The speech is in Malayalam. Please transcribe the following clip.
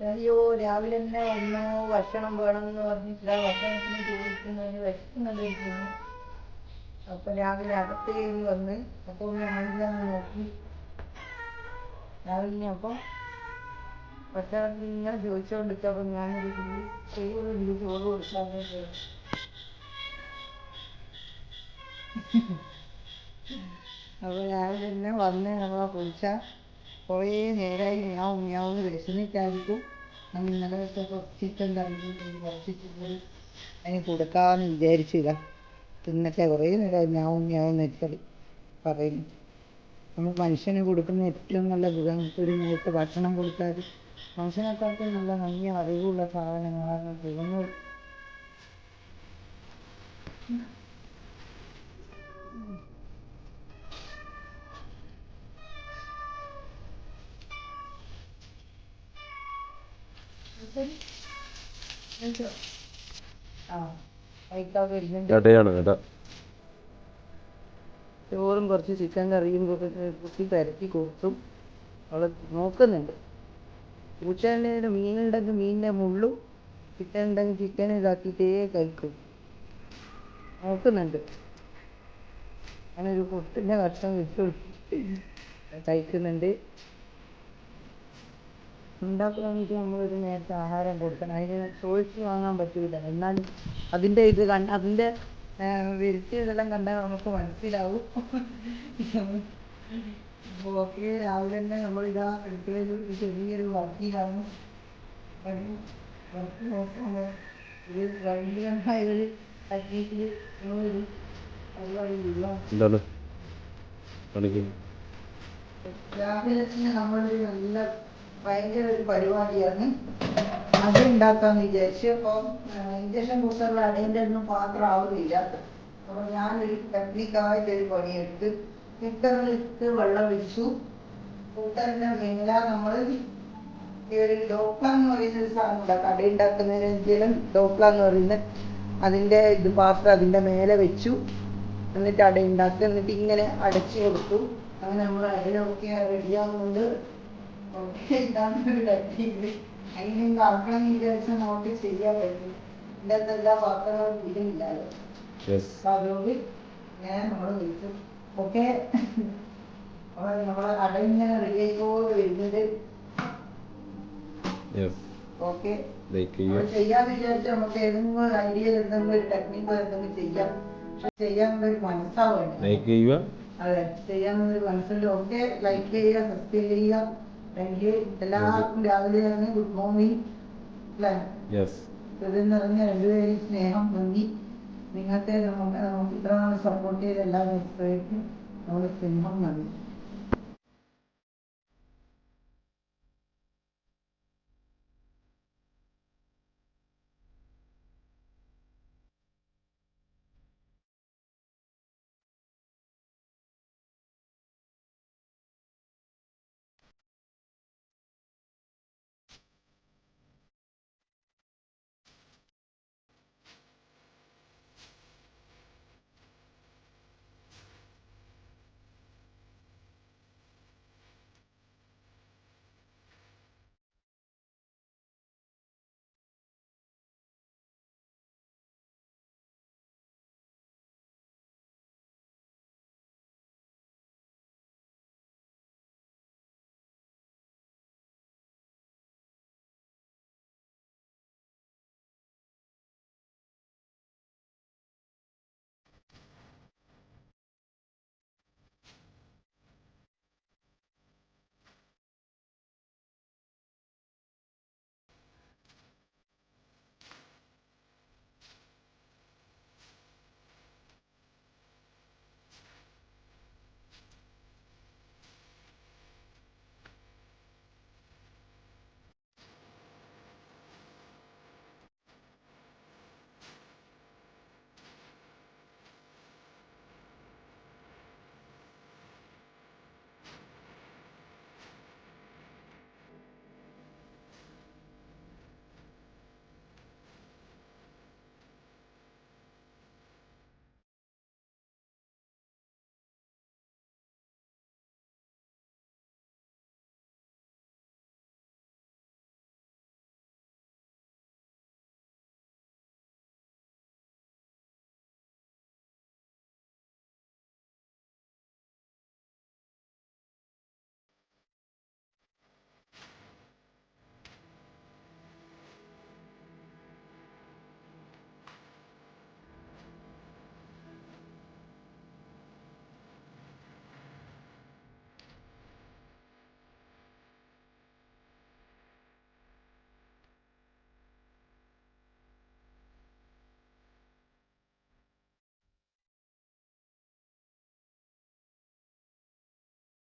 അയ്യോ രാവിലെ തന്നെ വന്നു ഭക്ഷണം വേണമെന്ന് പറഞ്ഞിട്ടില്ല ഭക്ഷണത്തിന് ചോദിക്കുന്നതിന് വിശക്കുന്നുണ്ടായിരിക്കുന്നു അപ്പൊ രാവിലെ അകത്ത് കയറി വന്ന് അപ്പോൾ ഞാനിങ്ങനെ നോക്കി. രാവിലെ അപ്പം ഭക്ഷണത്തിന് ഇങ്ങനെ ചോദിച്ചുകൊണ്ടിരിച്ചപ്പോൾ ഞാനൊരു ഞാൻ ചോറ് കൊടുക്കാൻ അപ്പൊ രാവിലെ തന്നെ വന്ന് നമ്മളെ കുളിച്ച കുറേ നേരമായി ഞാൻ ഞാൻ വിശന്നിട്ടായിരിക്കും ഞാൻ ഇന്നലെ കുറച്ച് ചിക്കൻ കറി കുറച്ച് ചിക്കൻ അതിന് കൊടുക്കാമെന്ന് വിചാരിച്ചില്ല. തിന്നട്ടെ കുറേ നേരമായി ഞാൻ ഞാൻ നെറ്റൽ പറയും. നമ്മൾ മനുഷ്യന് കൊടുക്കുന്ന ഏറ്റവും നല്ല ഗുണം ഒരു നേരത്തെ ഭക്ഷണം കൊടുത്താൽ മനുഷ്യനെക്കാട്ടും നല്ല നന്ദി അറിവുള്ള സാധനങ്ങളാണ് മൃഗങ്ങൾ ചോറും കുറച്ച് ചിക്കൻ കറിയും കുറച്ച് കുത്തി പരത്തി കൊടുത്തും അവൾ നോക്കുന്നുണ്ട്. പൂച്ചേന്റെ മീനുണ്ടെങ്കിൽ മീനിന്റെ മുള്ളും ചിക്കൻ ഉണ്ടെങ്കിൽ ചിക്കൻ ഇതാക്കിയിട്ടേ കഴിക്കും. നോക്കുന്നുണ്ട്. അങ്ങനെ ഒരു കുട്ടിന്റെ കഷ്ണം വെച്ച് കഴിക്കുന്നുണ്ട്. ഉണ്ടാക്കണമെങ്കിൽ ഒരു നേരത്തെ ആഹാരം കൊടുക്കണം. അതിന് ചോദിച്ച് വാങ്ങാൻ പറ്റൂല. എന്നാൽ അതിന്റെ ഇത് കണ്ട് അതിന്റെ വരുത്തിയതെല്ലാം കണ്ടാൽ നമുക്ക് മനസ്സിലാവും. ഓക്കെ രാവിലെ തന്നെ നമ്മൾ ഇതാ ഒരു ചെറിയൊരു വർക്കിലാണ്. വർക്ക് ഒരു ഒരു രാവിലെ തന്നെ നമ്മളൊരു നല്ല ഭയങ്കര ഒരു പരിപാടിയാണ് അത് ഉണ്ടാക്കാന്ന് വിചാരിച്ചു അപ്പം ഇഞ്ചക്ഷൻ കുക്കറിൽ അടേന്റെ ഒന്നും പാത്രം ആവുന്നില്ല. അപ്പൊ ഞാനൊരു ടെക്നിക്കായിട്ട് ഒരു പണിയെടുത്ത് കുക്കറിൽ ഇട്ട് വെള്ളം ഒഴിച്ചു. കുക്കറിന്റെ മേല നമ്മൾ ഈ ഒരു ഡോക്ല എന്ന് പറയുന്ന ഒരു സാധനം ഉണ്ടാക്കാം. അട എന്തെങ്കിലും ഡോക്ല എന്ന് പറയുന്ന അതിന്റെ ഇത് പാത്രം അതിന്റെ മേലെ വെച്ചു. എന്നിട്ട് അട ഉണ്ടാക്കി. എന്നിട്ട് ഇങ്ങനെ അടച്ചു കൊടുത്തു. അങ്ങനെ നമ്മൾ അടയൊക്കെ റെഡിയാകുന്നുണ്ട് ഇതാണ് ഒരു ടെക്നിക്ക് അതിന് ആക്കണം വിചാരിച്ചാൽ നോട്ട് ചെയ്യാൻ പറ്റും. അകത്ത് എല്ലാ പാത്രങ്ങളും അപ്പൊ അതുകൊണ്ട് ഞാൻ നമ്മൾ വിളിച്ചു. ഓക്കെ. അപ്പൊ നമ്മളെ അട ഇങ്ങനെ റെഡി ആയിക്കോണ്ട് വരുന്നുണ്ട് ഓക്കെ. ചെയ്യാന്ന് വിചാരിച്ച നമുക്ക് ഏതെങ്കിലും ഒരു ഐഡിയ എന്തെങ്കിലും ഒരു ടെക്നിക്കോ എന്തെങ്കിലും ചെയ്യാം. പക്ഷെ അതെ. ചെയ്യാൻ ഒരു മനസ്സുണ്ട്. ഓക്കെ. ലൈക്ക് ചെയ്യുക സബ്സ്ക്രൈബ് ചെയ്യുക. യു എല്ലാവർക്കും രാവിലെ തന്നെ ഗുഡ് മോർണിംഗ് അല്ലേ? നിറഞ്ഞ രണ്ടുപേരും സ്നേഹം നന്ദി. നിങ്ങൾക്ക് നമുക്ക് ഇത്ര നാൾ സപ്പോർട്ട് ചെയ്ത എല്ലാ വ്യക്തികൾക്കും നമ്മുടെ സ്നേഹം നന്ദി.